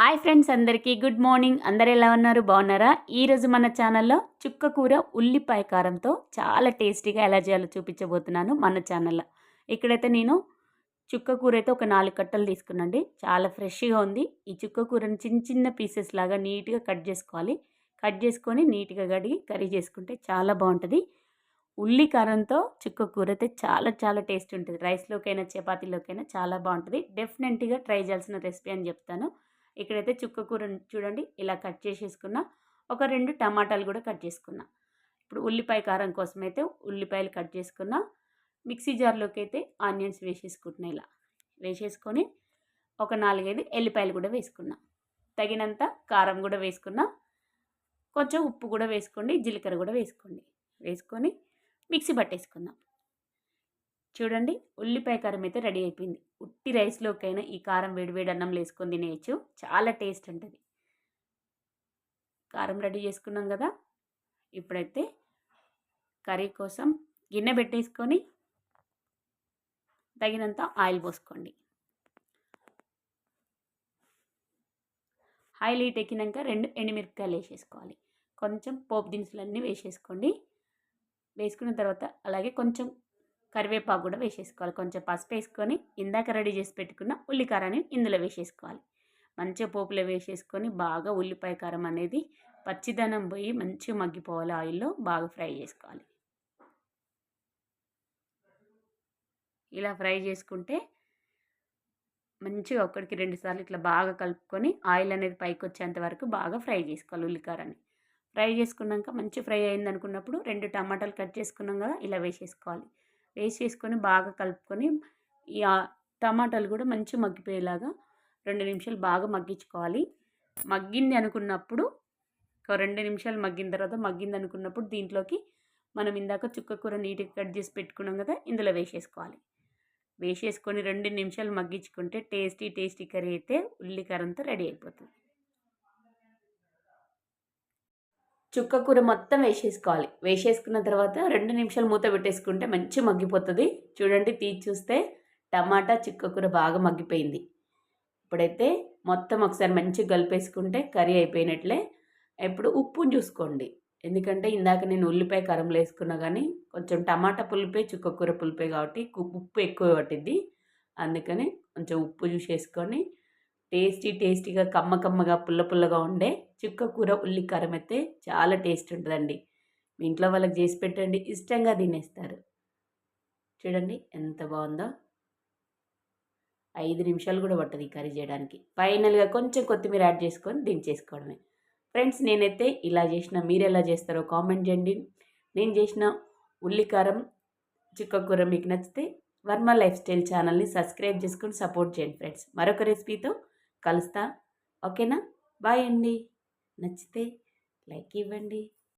Hi friends అందరికీ good morning. అందరు ఎలా ఉన్నారు? బాగున్నారా? ఈరోజు మన ఛానల్లో చుక్క కూర ఉల్లిపాయ కారంతో చాలా టేస్టీగా ఎలా చేయాలో చూపించబోతున్నాను మన ఛానల్లో. ఇక్కడైతే నేను చుక్క కూర అయితే ఒక నాలుగు కట్టలు తీసుకున్నాండి చాలా ఫ్రెష్గా ఉంది. ఈ చుక్క కూరని చిన్న చిన్న పీసెస్ లాగా నీట్గా కట్ చేసుకోవాలి. కట్ చేసుకొని నీట్గా కడిగి కర్రీ చేసుకుంటే చాలా బాగుంటుంది. ఉల్లి కారంతో చుక్క కూర అయితే చాలా చాలా టేస్ట్ ఉంటుంది. రైస్లోకైనా చపాతీలోకైనా చాలా బాగుంటుంది. డెఫినెట్గా ట్రై చేయాల్సిన రెసిపీ అని చెప్తాను. ఇక్కడైతే చుక్క కూర చూడండి ఇలా కట్ చేసేసుకున్న. ఒక రెండు టమాటాలు కూడా కట్ చేసుకున్నా. ఇప్పుడు ఉల్లిపాయ కారం కోసం అయితే ఉల్లిపాయలు కట్ చేసుకున్న. మిక్సీ జార్లోకి అయితే ఆనియన్స్ వేసేసుకుంటున్నా ఇలా. వేసేసుకొని ఒక నాలుగైదు ఎల్లిపాయలు కూడా వేసుకున్నా. తగినంత కారం కూడా వేసుకున్నా. కొంచెం ఉప్పు కూడా వేసుకోండి జీలకర్ర కూడా వేసుకోండి. వేసుకొని మిక్సీ పట్టేసుకుందాం. చూడండి ఉల్లిపాయ కారం అయితే రెడీ అయిపోయింది. ఉట్టి రైస్లోకైనా ఈ కారం వేడివేడి అన్నంలో వేసుకొని తినేయచ్చు. చాలా టేస్ట్ ఉంటుంది. కారం రెడీ చేసుకున్నాం కదా! ఇప్పుడైతే కర్రీ కోసం గిన్నె పెట్టేసుకొని తగినంత ఆయిల్ పోసుకోండి. ఆయిల్ హీట్ ఎక్కినాక రెండు ఎండుమిరపకాయలు వేసేసుకోవాలి. కొంచెం పోపు దినుసులన్నీ వేసేసుకోండి. వేసుకున్న తర్వాత అలాగే కొంచెం కరివేపాకు కూడా వేసేసుకోవాలి. కొంచెం పసుపు వేసుకొని ఇందాక రెడీ చేసి పెట్టుకున్న ఉల్లికారాన్ని ఇందులో వేసేసుకోవాలి. మంచిగా పోపులో వేసేసుకొని బాగా ఉల్లిపాయ కారం అనేది పచ్చిదనం పోయి మంచిగా మగ్గిపోవాలి ఆయిల్లో బాగా ఫ్రై చేసుకోవాలి. ఇలా ఫ్రై చేసుకుంటే మంచిగా ఒక్కడికి రెండు సార్లు ఇట్లా బాగా కలుపుకొని ఆయిల్ అనేది పైకి వచ్చేంత వరకు బాగా ఫ్రై చేసుకోవాలి ఉల్లికారాన్ని ఫ్రై చేసుకున్నాక మంచి ఫ్రై అయింది అనుకున్నప్పుడు రెండు టమాటాలు కట్ చేసుకున్నాం కదా ఇలా వేసేసుకోవాలి. వేసేసుకొని బాగా కలుపుకొని ఈ టమాటాలు కూడా మంచి మగ్గిపోయేలాగా రెండు నిమిషాలు బాగా మగ్గించుకోవాలి. మగ్గింది అనుకున్నప్పుడు ఒక రెండు నిమిషాలు మగ్గిన తర్వాత మగ్గింది అనుకున్నప్పుడు దీంట్లోకి మనం ఇందాక చుక్క కూర నీట్గా కట్ చేసి పెట్టుకున్నాం కదా ఇందులో వేసేసుకోవాలి. వేసేసుకొని రెండు నిమిషాలు మగ్గించుకుంటే టేస్టీ టేస్టీ కర్రీ అయితే ఉల్లికారంతో రెడీ అయిపోతుంది. చుక్క కూర మొత్తం వేసేసుకోవాలి. వేసేసుకున్న తర్వాత రెండు నిమిషాలు మూత పెట్టేసుకుంటే మంచి మగ్గిపోతుంది. చూడండి తీసి చూస్తే టమాటా చుక్క కూర బాగా మగ్గిపోయింది. ఇప్పుడైతే మొత్తం ఒకసారి మంచిగా కలిపేసుకుంటే కర్రీ అయిపోయినట్లే. ఇప్పుడు ఉప్పును చూసుకోండి. ఎందుకంటే ఇందాక నేను ఉల్లిపాయ కరంలో వేసుకున్నా కానీ కొంచెం టమాటా పులిపే చుక్క కూర పులిపే కాబట్టి ఉప్పు ఎక్కువ పట్టింది అందుకని కొంచెం ఉప్పు చూసేసుకొని టేస్టీ టేస్టీగా కమ్మ కమ్మగా పుల్ల పుల్లగా ఉండే చుక్క కూర ఉల్లి కారం అయితే చాలా టేస్ట్ ఉంటుందండి. మీ ఇంట్లో వాళ్ళకి చేసి పెట్టండి ఇష్టంగా తినేస్తారు. చూడండి ఎంత బాగుందో. ఐదు నిమిషాలు కూడా పట్టదు ఈ కర్రీ చేయడానికి. ఫైనల్గా కొంచెం కొత్తిమీర యాడ్ చేసుకొని దించేసుకోవడమే. ఫ్రెండ్స్ నేనైతే ఇలా చేసిన మీరు ఎలా చేస్తారో కామెంట్ చేయండి. నేను చేసిన ఉల్లికారం చుక్క కూర మీకు నచ్చితే వర్మ లైఫ్ స్టైల్ ఛానల్ని సబ్స్క్రైబ్ చేసుకొని సపోర్ట్ చేయండి ఫ్రెండ్స్. మరొక రెసిపీతో కలుస్తా. ఓకేనా? బాయ్ అండి. నచ్చితే లైక్ ఇవ్వండి.